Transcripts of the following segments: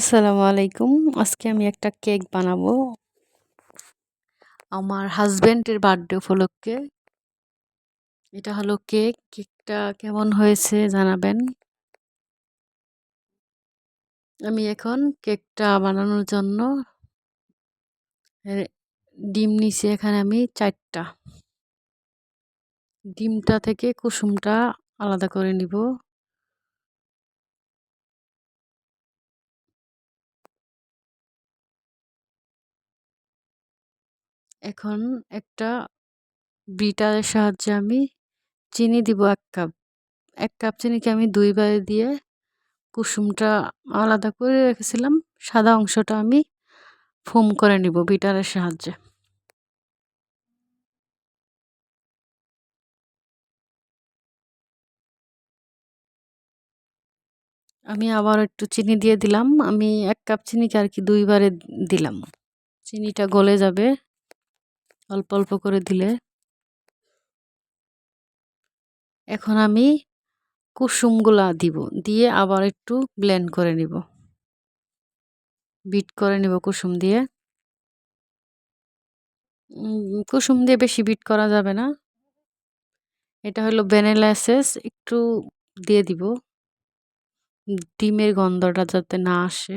আসসালামু আলাইকুম। আজকে আমি একটা কেক বানাবো। আমার হাজব্যান্ডের বার্থডে উপলক্ষে। এটা হলো কেক। কেকটা কেমন হয়েছে জানাবেন। আমি এখন কেকটা বানানোর জন্য ডিম নিছি এখানে আমি চারটা। ডিমটা থেকে কুসুমটা আলাদা করে নিব। এখন একটা বিটারের সাহায্যে আমি চিনি দিব এক কাপ। এক কাপ চিনিকে আমি দুইবার দিয়ে কুসুমটা আলাদা করে রেখেছিলাম, সাদা অংশটা আমি ফোম করে নিব বিটারের সাহায্যে। আমি আবার একটু চিনি দিয়ে দিলাম, আমি এক কাপ চিনিকে আর কি দুইবারে দিলাম। চিনিটা গলে যাবে। অল্প অল্প করে দিলে। এখন আমি কুসুমগুলা দিব, দিয়ে আবার একটু ব্লেন্ড করে নিব। বিট করে নিব কুসুম দিয়ে। কুসুম দিয়ে বেশি বিট করা যাবে না। এটা হলো ভ্যানিলা এসেস একটু দিয়ে দিব। ডিমের গন্ধটা যাতে না আসে।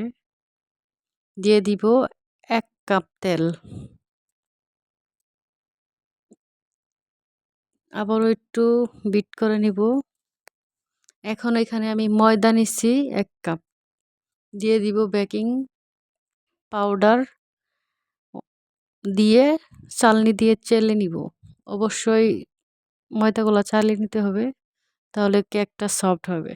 দিয়ে দিব এক কাপ তেল। আবারও একটু বিট করে নিব। এখন এখানে আমি ময়দা নিচ্ছি এক কাপ দিয়ে দিব বেকিং পাউডার দিয়ে চালনি দিয়ে চেলে নিব। অবশ্যই ময়দাগুলো চালিয়ে নিতে হবে, তাহলে কেকটা সফট হবে।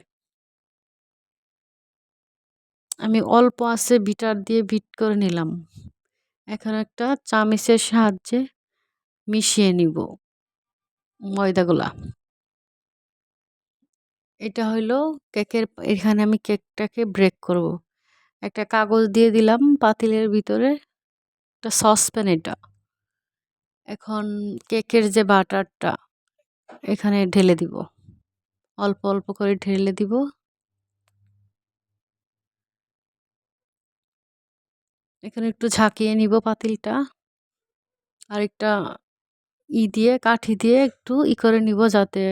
আমি অল্প আছে বিটার দিয়ে বিট করে নিলাম। এখন একটা চামিচের সাহায্যে মিশিয়ে নিব। ময়দাগুলা। এটা হইল কেকের এখানে আমি কেকটাকে ব্রেক করব। একটা কাগজ দিয়ে দিলাম পাতিলের ভিতরে, একটা সসপ্যান এটা। এখন কেকের যে বাটারটা, এখানে ঢেলে দিব। অল্প অল্প করে ঢেলে দিব। এখানে একটু ঝাঁকিয়ে নিব পাতিলটা। আরেকটা ই দিয়ে, কাঠি দিয়ে একটু ই করে নিব যাতে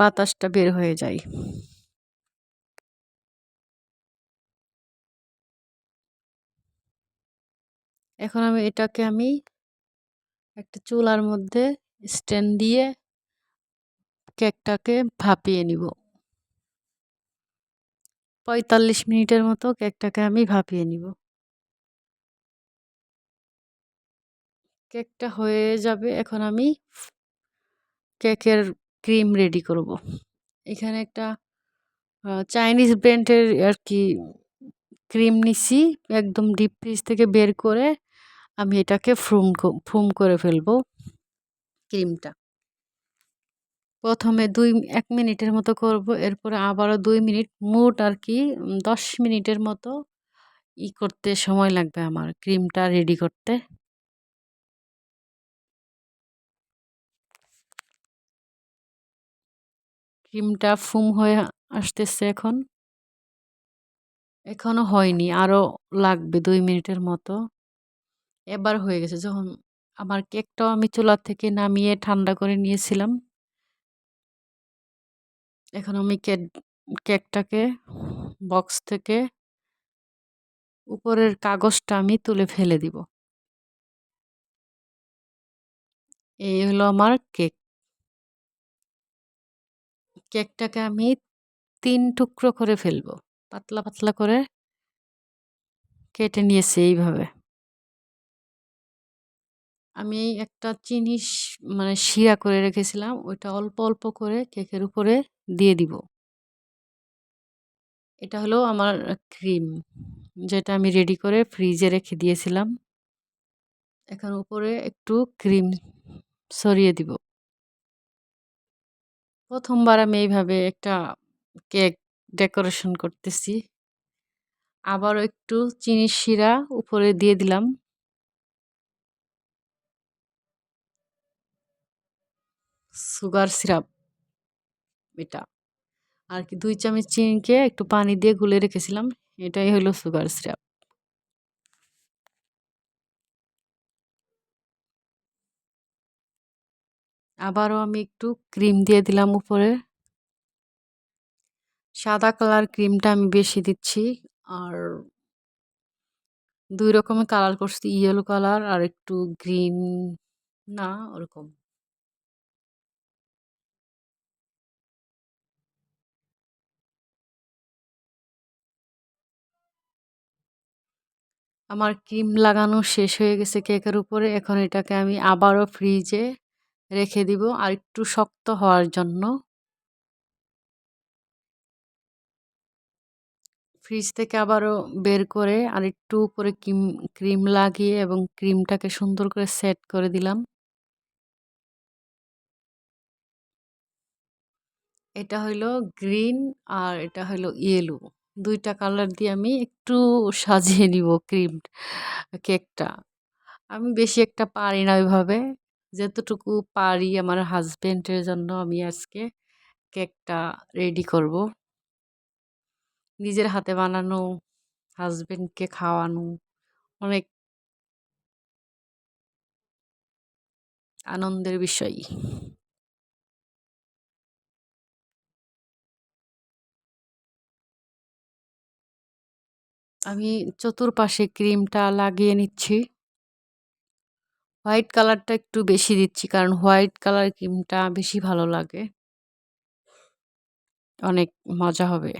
বাতাসটা বের হয়ে যায়। এখন আমি এটাকে আমি একটা চুলার মধ্যে স্ট্যান্ড দিয়ে কেকটাকে ভাপিয়ে নিব। পঁয়তাল্লিশ মিনিটের মতো কেকটাকে আমি ভাপিয়ে নিব। কেকটা হয়ে যাবে, এখন আমি কেকের ক্রিম রেডি করব। এখানে একটা চাইনিজ ব্র্যান্ডের আর কি ক্রিম নিছি, একদম ডিপ ফ্রিজ থেকে বের করে আমি এটাকে ফ্রুম ফ্রুম করে ফেলব ক্রিমটা প্রথমে দুই, এক মিনিটের মতো করব, এরপরে আবারও দুই মিনিট, মোট আর কি দশ মিনিটের মতো ই করতে সময় লাগবে আমার ক্রিমটা রেডি করতে ক্রিমটা ফুম হয়ে আসতেছে এখন। এখনও হয়নি আরও লাগবে দুই মিনিটের মতো। এবার হয়ে গেছে, যখন আমার কেকটাও আমি চুলার থেকে নামিয়ে ঠান্ডা করে নিয়েছিলাম। এখন আমি কেক, কেকটাকে বক্স থেকে উপরের কাগজটা আমি তুলে ফেলে দিব। এই হলো আমার কেক। কেকটাকে আমি তিন টুকরো করে ফেলব। পাতলা পাতলা করে কেটে নিয়েছি এইভাবে। আমি একটা চিনি মানে শিরা করে রেখেছিলাম, ওইটা অল্প অল্প করে কেকের উপরে দিয়ে দিব। এটা হলো আমার ক্রিম, যেটা আমি রেডি করে ফ্রিজে রেখে দিয়েছিলাম। এখন উপরে একটু ক্রিম সরিয়ে দিব। প্রথমবার আমি এইভাবে একটা কেক ডেকোরেশন করতেছি। আবারও একটু চিনির শিরা উপরে দিয়ে দিলাম। সুগার সিরাপ এটা। আর কি দুই চামচ চিনিকে একটু পানি দিয়ে গুলে রেখেছিলাম। এটাই হলো সুগার সিরাপ। আবারও আমি একটু ক্রিম দিয়ে দিলাম উপরে। সাদা কালার ক্রিমটা আমি বেশি দিচ্ছি। আর দুই রকমের কালার করছি, ইয়েলো কালার আর একটু গ্রিন, না, ওরকম। আমার ক্রিম লাগানো শেষ হয়ে গেছে কেকের উপরে। এখন এটাকে আমি আবারও ফ্রিজে রেখে দিব আর একটু শক্ত হওয়ার জন্য। ফ্রিজ থেকে আবারও বের করে আর একটু উপরে ক্রিম ক্রিম লাগিয়ে এবং ক্রিমটাকে সুন্দর করে সেট করে দিলাম। এটা হইল গ্রিন আর এটা হইল ইয়েলো। দুইটা কালার দিয়ে আমি একটু সাজিয়ে নিব ক্রিম কেকটা। আমি বেশি একটা পারি না ওইভাবে। যতটুকু পারি আমার হাজবেন্ডের জন্য আমি আজকে কেকটা রেডি করব। নিজের হাতে বানানো হাজবেন্ডকে খাওয়ানো, অনেক আনন্দের বিষয় আমি চতুর্পাশে ক্রিমটা লাগিয়ে নিচ্ছি। হোয়াইট কালারটা একটু বেশি দিচ্ছি, কারণ হোয়াইট কালার ক্রিমটা বেশি ভালো লাগে। অনেক মজা হবে।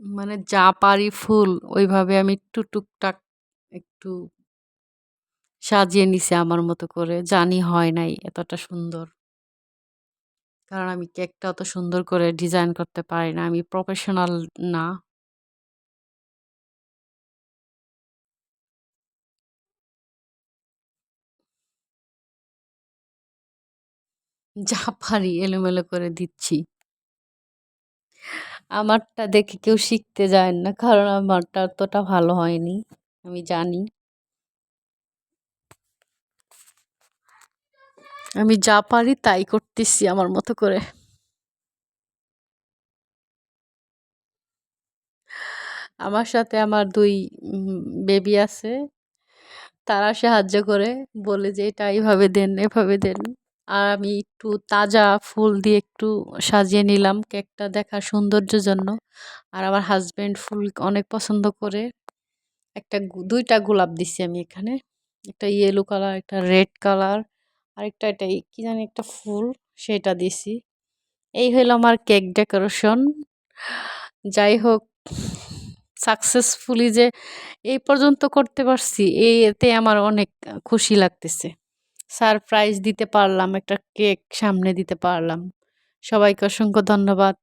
মানে যা পারি ফুল, ওইভাবে আমি একটু টুকটাক একটু সাজিয়ে নিছি আমার মতো করে। জানি হয় নাই এতটা সুন্দর। কারণ আমি কেকটা অত সুন্দর করে ডিজাইন করতে পারি না, আমি প্রফেশনাল না। যা পারি এলোমেলো করে দিচ্ছি। আমারটা দেখে কেউ শিখতে যায় না, কারণ আমারটা অতটা ভালো হয়নি, আমি জানি। আমি যা পারি তাই করতেছি আমার মতো করে। আমার সাথে আমার দুই বেবি আছে, তারা সাহায্য করে, বলে যে এটা এইভাবে দেন, এভাবে দেন। আর আমি একটু তাজা ফুল দিয়ে একটু সাজিয়ে নিলাম কেকটা দেখার সৌন্দর্যের জন্য। আর আমার হাজব্যান্ড ফুল অনেক পছন্দ করে। একটা দুইটা গোলাপ দিছি আমি এখানে। একটা ইয়েলো কালার একটা রেড কালার আরেকটা এটা কি জানি একটা ফুল, সেটা দিছি। এই হলো আমার কেক ডেকোরেশন। যাই হোক সাকসেসফুলি যে এই পর্যন্ত করতে পারছি এই এতে আমার অনেক খুশি লাগতেছে। সারপ্রাইজ দিতে পারলাম একটা কেক সামনে দিতে পারলাম। সবাইকে অসংখ্য ধন্যবাদ।